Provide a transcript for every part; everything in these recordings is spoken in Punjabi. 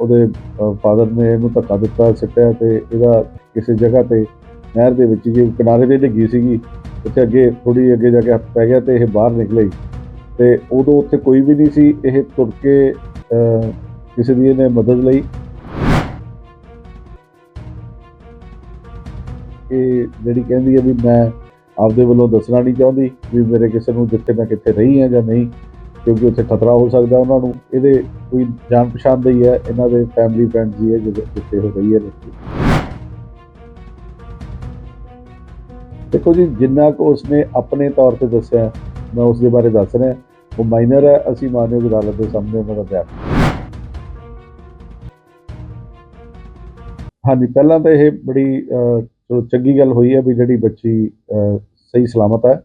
ਉਹਦੇ ਫਾਦਰ ਨੇ ਇਹਨੂੰ ਧੱਕਾ ਦਿੱਤਾ, ਸਿੱਟਿਆ ਤੇ ਇਹਦਾ ਕਿਸੇ ਜਗ੍ਹਾ ਤੇ ਨਹਿਰ ਦੇ ਵਿੱਚ ਜੀ ਕਿਨਾਰੇ ਤੇ ਡਿੱਗੀ ਸੀਗੀ। ਉੱਥੇ ਅੱਗੇ ਥੋੜੀ ਅੱਗੇ ਜਾ ਕੇ ਹੱਥ ਪੈ ਗਿਆ ਤੇ ਇਹ ਬਾਹਰ ਨਿਕਲੇ। ਤੇ ਉਦੋਂ ਉੱਥੇ ਕੋਈ ਵੀ ਨਹੀਂ ਸੀ, ਇਹ ਤੁਰ ਕੇ ਕਿਸੇ ਦੀ ਇਹਨੇ ਮਦਦ ਲਈ। ਇਹ ਜਿਹੜੀ ਕਹਿੰਦੀ ਹੈ ਵੀ ਮੈਂ ਆਪਦੇ ਵੱਲੋਂ ਦੱਸਣਾ ਨਹੀਂ ਚਾਹੁੰਦੀ ਵੀ ਮੇਰੇ ਕਿਸੇ ਨੂੰ ਜਿੱਥੇ ਮੈਂ ਕਿੱਥੇ ਰਹੀ ਹਾਂ ਜਾਂ ਨਹੀਂ। ਕਿਉਂਕਿ ਉੱਥੇ ਖਤਰਾ ਹੋ ਸਕਦਾ ਉਹਨਾਂ ਨੂੰ। ਇਹਦੇ ਕੋਈ ਜਾਣ ਪਛਾਣ ਦਾ ਹੀ ਹੈ, ਇਹਨਾਂ ਦੇ ਫੈਮਿਲੀ ਫਰੈਂਡ ਜੀ ਹੈ ਜਿਹੜੇ ਜਿੱਥੇ ਹੋ ਗਈ ਹੈ। ਦੇਖੋ ਜੀ, ਜਿੰਨਾ ਕੁ ਉਸਨੇ ਆਪਣੇ ਤੌਰ ਤੇ ਦੱਸਿਆ, ਮੈਂ ਉਸ ਦੇ ਬਾਰੇ ਦੱਸ ਰਿਹਾ। ਉਹ ਮਾਈਨਰ ਹੈ, ਅਸੀਂ ਮਾਨਯੋਗ ਅਦਾਲਤ ਦੇ ਸਾਹਮਣੇ ਉਹਨਾਂ ਦਾ ਬਿਆਨ। ਹਾਂਜੀ, ਪਹਿਲਾਂ ਤਾਂ ਇਹ ਬੜੀ ਚਲੋ ਚੰਗੀ ਗੱਲ ਹੋਈ ਹੈ ਵੀ ਜਿਹੜੀ ਬੱਚੀ ਸਹੀ ਸਲਾਮਤ ਹੈ।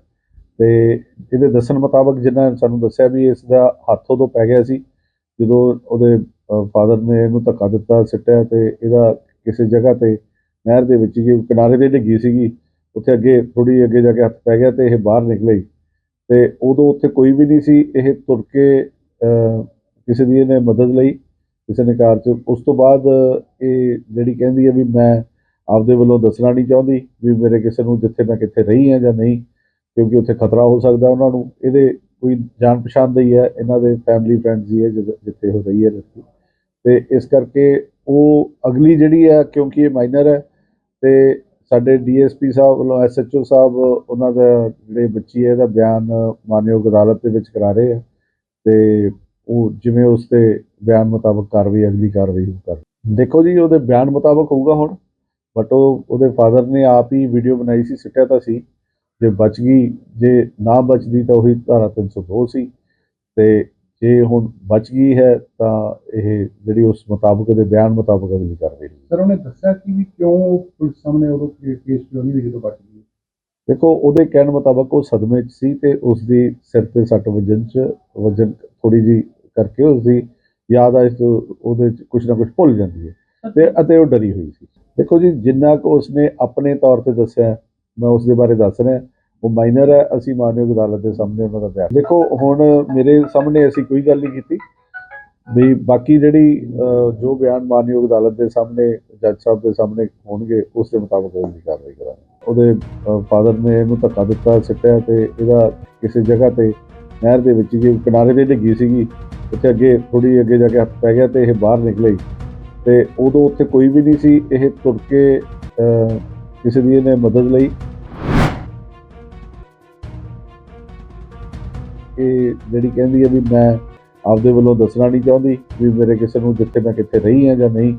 ਤੇ ਇਹਦੇ ਦੱਸਣ ਮੁਤਾਬਕ ਜਿੰਨਾ ਸਾਨੂੰ ਦੱਸਿਆ ਵੀ ਇਸ ਦਾ ਹੱਥੋਂ ਤੋਂ ਪੈ ਗਿਆ ਸੀ ਜਦੋਂ ਉਹਦੇ ਫਾਦਰ ਨੇ ਇਹਨੂੰ ਧੱਕਾ ਦਿੱਤਾ, ਸਿੱਟਿਆ ਤੇ ਇਹਦਾ ਕਿਸੇ ਜਗ੍ਹਾ ਤੇ ਨਹਿਰ ਦੇ ਵਿੱਚ ਜੀ ਕਿਨਾਰੇ ਤੇ ਡਿੱਗੀ ਸੀਗੀ। ਉੱਥੇ ਅੱਗੇ ਥੋੜੀ ਅੱਗੇ ਜਾ ਕੇ ਹੱਥ ਪੈ ਗਿਆ ਤੇ ਇਹ ਬਾਹਰ ਨਿਕਲੇ। ਤੇ ਉਦੋਂ ਉੱਥੇ ਕੋਈ ਵੀ ਨਹੀਂ ਸੀ, ਇਹ ਤੁਰ ਕੇ ਕਿਸੇ ਦੀ ਇਹਨੇ ਮਦਦ ਲਈ, ਕਿਸੇ ਨੇ ਕਾਰ 'ਚ। ਉਸ ਤੋਂ ਬਾਅਦ ਇਹ ਜਿਹੜੀ ਕਹਿੰਦੀ ਹੈ ਵੀ ਮੈਂ ਆਪਦੇ ਵੱਲੋਂ ਦੱਸਣਾ ਨਹੀਂ ਚਾਹੁੰਦੀ ਵੀ ਮੇਰੇ ਕਿਸੇ ਨੂੰ ਜਿੱਥੇ ਮੈਂ ਕਿੱਥੇ ਰਹੀ ਹਾਂ ਜਾਂ ਨਹੀਂ ਕਿਉਂਕਿ ਉੱਥੇ ਖਤਰਾ ਹੋ ਸਕਦਾ ਉਹਨਾਂ ਨੂੰ। ਇਹਦੇ ਕੋਈ ਜਾਣ ਪਛਾਣ ਦਾ ਹੀ ਹੈ। ਇਹਨਾਂ ਦੇ ਫੈਮਿਲੀ ਫਰੈਂਡਸ ਹੀ ਹੈ ਜਿਦ- ਜਿੱਥੇ ਹੋ ਰਹੀ ਹੈ ਲੜਕੀ ਤੇ ਇਸ ਕਰਕੇ ਉਹ ਅਗਲੀ ਜਿਹੜੀ ਹੈ, ਕਿਉਂਕਿ ਇਹ ਮਾਈਨਰ ਹੈ, ਤੇ ਸਾਡੇ ਡੀਐਸਪੀ ਸਾਹਿਬ ਵੱਲੋਂ ਐਸਐਚਓ ਸਾਹਿਬ, ਉਹਨਾਂ ਦਾ ਜਿਹੜੇ ਬੱਚੀ ਹੈ, ਇਹਦਾ ਬਿਆਨ ਮਾਨਯੋਗ ਅਦਾਲਤ ਦੇ ਵਿੱਚ ਕਰਾ ਰਹੇ ਆ। ਤੇ ਉਹ ਜਿਵੇਂ ਉਸ ਤੇ ਬਿਆਨ ਮੁਤਾਬਕ ਕਾਰਵਾਈ, ਅਗਲੀ ਕਾਰਵਾਈ ਉਹ ਕਰ ਦੇਖੋ ਜੀ, ਉਹਦੇ ਬਿਆਨ ਮੁਤਾਬਕ ਹੋਊਗਾ ਹੁਣ ਬਟ ਉਹ, ਉਹਦੇ ਫਾਦਰ ਨੇ ਆਪ ਹੀ ਵੀਡੀਓ ਬਣਾਈ ਸੀ, ਸਿੱਟਿਆ ਤਾਂ ਸੀ। ਜੇ ਬਚ ਗਈ ਜੇ ਨਾ ਬਚਦੀ ਤਾਂ ਉਹੀ ਧਾਰਾ 302 ਸੀ ਤੇ ਜੇ ਹੁਣ ਬਚ ਗਈ ਹੈ ਤਾਂ ਇਹ ਜਿਹੜੀ ਉਸ ਮੁਤਾਬਕ ਦੇ ਬਿਆਨ ਮੁਤਾਬਕ ਅਗਲੀ ਕਾਰਵਾਈ। ਸਰ ਉਹਨੇ ਦੱਸਿਆ ਕਿ ਵੀ ਕਿਉਂ ਪੁਲਿਸ ਸਾਹਮਣੇ ਉਦੋਂ ਕੇਸ ਕਿਉਂ ਨਹੀਂ ਜਦੋਂ ਬਚ ਗਈ? ਦੇਖੋ ਉਹਦੇ ਕਹਿਣ ਮੁਤਾਬਕ ਉਹ ਸਦਮੇ 'ਚ ਸੀ ਤੇ ਉਸ ਦੀ ਸਿਰ ਤੇ ਸੱਟ ਵੱਜਣ 'ਚ ਵਜਨ ਥੋੜੀ ਜੀ ਕਰਕੇ ਉਸ ਦੀ ਯਾਦ ਆ ਇਸ ਉਹਦੇ 'ਚ ਕੁਝ ਨਾ ਕੁਝ ਭੁੱਲ ਜਾਂਦੀ ਹੈ। ਤੇ ਅਤੇ ਉਹ ਡਰੀ ਹੋਈ ਸੀ। ਦੇਖੋ ਜੀ ਜਿੰਨਾ ਕੁ ਉਸਨੇ ਆਪਣੇ ਤੌਰ ਤੇ ਦੱਸਿਆ ਮੈਂ ਉਸ ਦੇ ਬਾਰੇ ਦੱਸ ਰਿਹਾ। ਉਹ ਮਾਈਨਰ ਹੈ, ਅਸੀਂ ਮਾਨਯੋਗ ਅਦਾਲਤ ਦੇ ਸਾਹਮਣੇ ਉਹਨਾਂ ਦਾ ਬਿਆਨ ਦੇਖੋ, ਹੁਣ ਮੇਰੇ ਸਾਹਮਣੇ ਅਸੀਂ ਕੋਈ ਗੱਲ ਨਹੀਂ ਕੀਤੀ। ਵੀ ਬਾਕੀ ਜਿਹੜੀ ਜੋ ਬਿਆਨ ਮਾਨਯੋਗ ਅਦਾਲਤ ਦੇ ਸਾਹਮਣੇ, ਜੱਜ ਸਾਹਿਬ ਦੇ ਸਾਹਮਣੇ ਹੋਣਗੇ, ਉਸ ਦੇ ਮੁਤਾਬਕ ਅਗਲੀ ਕਾਰਵਾਈ ਕਰਾਂਗੇ। ਉਹਦੇ ਫਾਦਰ ਨੇ ਇਹਨੂੰ ਧੱਕਾ ਦਿੱਤਾ, ਸਿੱਟਿਆ ਤੇ ਇਹਦਾ ਕਿਸੇ ਜਗ੍ਹਾ ਤੇ ਨਹਿਰ ਦੇ ਵਿੱਚ ਜੀ ਕਿਨਾਰੇ ਤੇ ਡਿੱਗੀ ਸੀਗੀ। ਉੱਥੇ ਅੱਗੇ ਥੋੜੀ ਅੱਗੇ ਜਾ ਕੇ ਹੱਥ ਪੈ ਗਿਆ ਤੇ ਇਹ ਬਾਹਰ ਨਿਕਲੇ। ਤੇ ਉਦੋਂ ਉੱਥੇ ਕੋਈ ਵੀ ਨਹੀਂ ਸੀ। ਇਹ ਤੁਰ ਕੇ ਕਿਸੇ ਦੀ ਇਹਨੇ ਮਦਦ ਲਈ। ਇਹ ਜਿਹੜੀ ਕਹਿੰਦੀ ਹੈ ਵੀ ਮੈਂ ਆਪਦੇ ਵੱਲੋਂ ਦੱਸਣਾ ਨਹੀਂ ਚਾਹੁੰਦੀ ਵੀ ਮੇਰੇ ਕਿਸੇ ਨੂੰ ਜਿੱਥੇ ਮੈਂ ਕਿੱਥੇ ਰਹੀ ਹਾਂ ਜਾਂ ਨਹੀਂ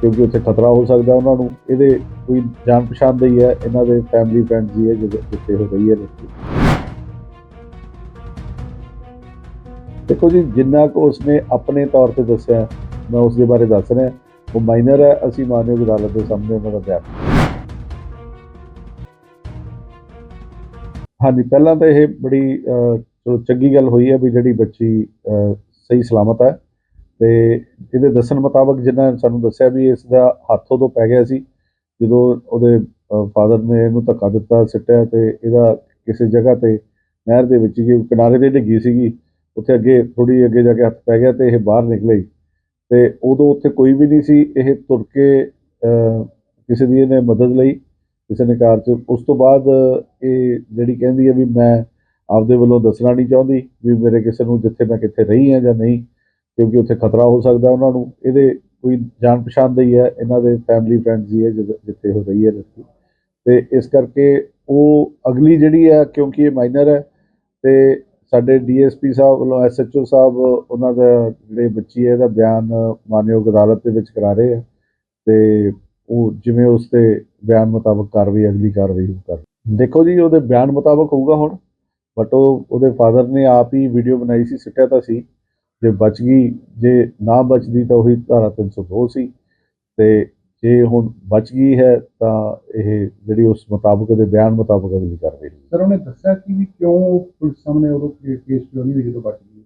ਕਿਉਂਕਿ ਉੱਥੇ ਖਤਰਾ ਹੋ ਸਕਦਾ ਉਹਨਾਂ ਨੂੰ। ਇਹਦੇ ਕੋਈ ਜਾਣ ਪਛਾਣ ਦਾ ਹੀ ਹੈ ਇਹਨਾਂ ਦੇ ਫੈਮਿਲੀ ਫਰੈਂਡਸ ਹੀ ਹੈ ਜਿੱਥੇ ਹੋ ਰਹੀ ਹੈ ਦੇਖੋ ਜੀ ਜਿੰਨਾ ਕੁ ਉਸਨੇ ਆਪਣੇ ਤੌਰ ਤੇ ਦੱਸਿਆ ਮੈਂ ਉਸ ਦੇ ਬਾਰੇ ਦੱਸ ਰਿਹਾ। ਉਹ ਮਾਈਨਰ ਹੈ ਅਸੀਂ ਮਾਨਯੋਗ ਅਦਾਲਤ ਦੇ ਸਾਹਮਣੇ ਉਹਨਾਂ ਦਾ ਬਿਆਨ ਹਾਂਜੀ ਪਹਿਲਾਂ ਤਾਂ ਇਹ ਬੜੀ ਅਹ, ਚਲੋ ਚੰਗੀ ਗੱਲ ਹੋਈ ਹੈ ਵੀ ਜਿਹੜੀ ਬੱਚੀ ਸਹੀ ਸਲਾਮਤ ਹੈ ਤੇ ਇਹਦੇ ਦੱਸਣ ਮੁਤਾਬਕ ਜਿੰਨਾ ਸਾਨੂੰ ਦੱਸਿਆ ਵੀ ਇਸ ਦਾ ਹੱਥੋਂ ਤੋਂ ਪੈ ਗਿਆ ਸੀ ਜਦੋਂ ਉਹਦੇ ਫਾਦਰ ਨੇ ਇਹਨੂੰ ਧੱਕਾ ਦਿੱਤਾ, ਸਿੱਟਿਆ ਤੇ ਇਹਦਾ ਕਿਸੇ ਜਗ੍ਹਾ ਤੇ ਨਹਿਰ ਦੇ ਵਿੱਚ ਜੀ ਕਿਨਾਰੇ ਤੇ ਡਿੱਗੀ ਸੀਗੀ। ਉੱਥੇ ਅੱਗੇ ਥੋੜੀ ਅੱਗੇ ਜਾ ਕੇ ਹੱਥ ਪੈ ਗਿਆ ਤੇ ਇਹ ਬਾਹਰ ਨਿਕਲੇ। ਤੇ ਉਦੋਂ ਉੱਥੇ ਕੋਈ ਵੀ ਨਹੀਂ ਸੀ, ਇਹ ਤੁਰ ਕੇ ਕਿਸੇ ਦੀ ਇਹਨੇ ਮਦਦ ਲਈ, ਕਿਸੇ ਨੇ ਕਾਰ 'ਚ। ਉਸ ਤੋਂ ਬਾਅਦ ਇਹ ਜਿਹੜੀ ਕਹਿੰਦੀ ਹੈ ਵੀ ਮੈਂ ਆਪਦੇ ਵੱਲੋਂ ਦੱਸਣਾ ਨਹੀਂ ਚਾਹੁੰਦੀ ਵੀ ਮੇਰੇ ਕਿਸੇ ਨੂੰ ਜਿੱਥੇ ਮੈਂ ਕਿੱਥੇ ਰਹੀ ਹਾਂ ਜਾਂ ਨਹੀਂ, ਕਿਉਂਕਿ ਉੱਥੇ ਖਤਰਾ ਹੋ ਸਕਦਾ ਉਹਨਾਂ ਨੂੰ। ਇਹਦੇ ਕੋਈ ਜਾਣ ਪਛਾਣ ਦਾ ਹੀ ਹੈ, ਇਹਨਾਂ ਦੇ ਫੈਮਿਲੀ ਫਰੈਂਡਸ ਹੀ ਹੈ ਜਿਹਦੇ- ਜਿੱਥੇ ਹੋ ਰਹੀ ਹੈ ਲੜਕੀ ਤੇ ਇਸ ਕਰਕੇ ਉਹ ਅਗਲੀ ਜਿਹੜੀ ਹੈ, ਕਿਉਂਕਿ ਇਹ ਮਾਈਨਰ ਹੈ, ਤੇ ਸਾਡੇ ਡੀਐਸਪੀ ਸਾਹਿਬ ਵੱਲੋਂ ਐਸਐਚਓ ਸਾਹਿਬ ਉਹਨਾਂ ਦਾ ਜਿਹੜੇ ਬੱਚੀ ਹੈ, ਇਹਦਾ ਬਿਆਨ ਮਾਨਯੋਗ ਅਦਾਲਤ ਦੇ ਵਿੱਚ ਕਰਾ ਰਹੇ ਆ। ਤੇ ਉਹ ਜਿਵੇਂ ਉਸ ਤੇ ਬਿਆਨ ਮੁਤਾਬਕ ਕਾਰਵਾਈ, ਅਗਲੀ ਕਾਰਵਾਈ ਉਹ ਕਰ ਦੇਖੋ ਜੀ, ਉਹਦੇ ਬਿਆਨ ਮੁਤਾਬਕ ਹੋਊਗਾ ਹੁਣ। ਬਟ ਉਹ ਉਹਦੇ ਫਾਦਰ ਨੇ ਆਪ ਹੀ ਵੀਡੀਓ ਬਣਾਈ ਸੀ ਸਿੱਟਿਆ ਤਾਂ ਸੀ। ਜੇ ਬਚ ਗਈ ਜੇ ਨਾ ਬਚਦੀ ਤਾਂ ਉਹੀ ਧਾਰਾ 302 ਸੀ ਤੇ ਜੇ ਹੁਣ ਬਚ ਗਈ ਹੈ ਤਾਂ ਇਹ ਜਿਹੜੀ ਉਸ ਮੁਤਾਬਕ ਦੇ ਬਿਆਨ ਮੁਤਾਬਕ ਅਗਲੀ ਕਾਰਵਾਈ। ਸਰ ਉਹਨੇ ਦੱਸਿਆ ਕਿ ਵੀ ਕਿਉਂ ਪੁਲਿਸ ਸਾਹਮਣੇ ਉਦੋਂ ਕੇਸ ਕਿਉਂ ਨਹੀਂ ਜਦੋਂ ਬਚ ਗਈ।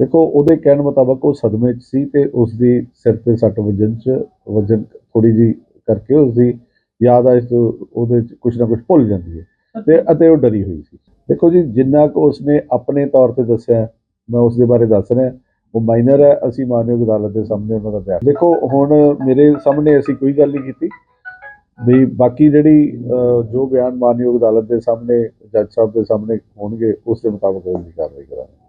ਦੇਖੋ ਉਹਦੇ ਕਹਿਣ ਮੁਤਾਬਕ ਉਹ ਸਦਮੇ 'ਚ ਸੀ ਤੇ ਉਸ ਦੀ ਸਿਰ ਤੇ ਸੱਟ ਵੱਜਣ 'ਚ ਵਜਨ ਥੋੜੀ ਜੀ ਕਰਕੇ ਉਸ ਦੀ ਯਾਦ ਆ ਇਸ ਉਹਦੇ 'ਚ ਕੁਝ ਨਾ ਕੁਝ ਭੁੱਲ ਜਾਂਦੀ ਹੈ। ਤੇ ਅਤੇ ਉਹ ਡਰੀ ਹੋਈ ਸੀ। ਦੇਖੋ ਜੀ, ਜਿੰਨਾ ਕੁ ਉਸਨੇ ਆਪਣੇ ਤੌਰ ਤੇ ਦੱਸਿਆ, ਮੈਂ ਉਸ ਦੇ ਬਾਰੇ ਦੱਸ ਰਿਹਾ। ਉਹ ਮਾਈਨਰ ਹੈ, ਅਸੀਂ ਮਾਨਯੋਗ ਅਦਾਲਤ ਦੇ ਸਾਹਮਣੇ ਉਹਨਾਂ ਦਾ ਬਿਆਨ। ਦੇਖੋ, ਹੁਣ ਮੇਰੇ ਸਾਹਮਣੇ ਅਸੀਂ ਕੋਈ ਗੱਲ ਨਹੀਂ ਕੀਤੀ। ਵੀ ਬਾਕੀ ਜਿਹੜੀ ਜੋ ਬਿਆਨ ਮਾਨਯੋਗ ਅਦਾਲਤ ਦੇ ਸਾਹਮਣੇ, ਜੱਜ ਸਾਹਿਬ ਦੇ ਸਾਹਮਣੇ ਹੋਣਗੇ, ਉਸ ਦੇ ਮੁਤਾਬਕ ਅਸੀਂ ਕਾਰਵਾਈ ਕਰਾਂਗੇ।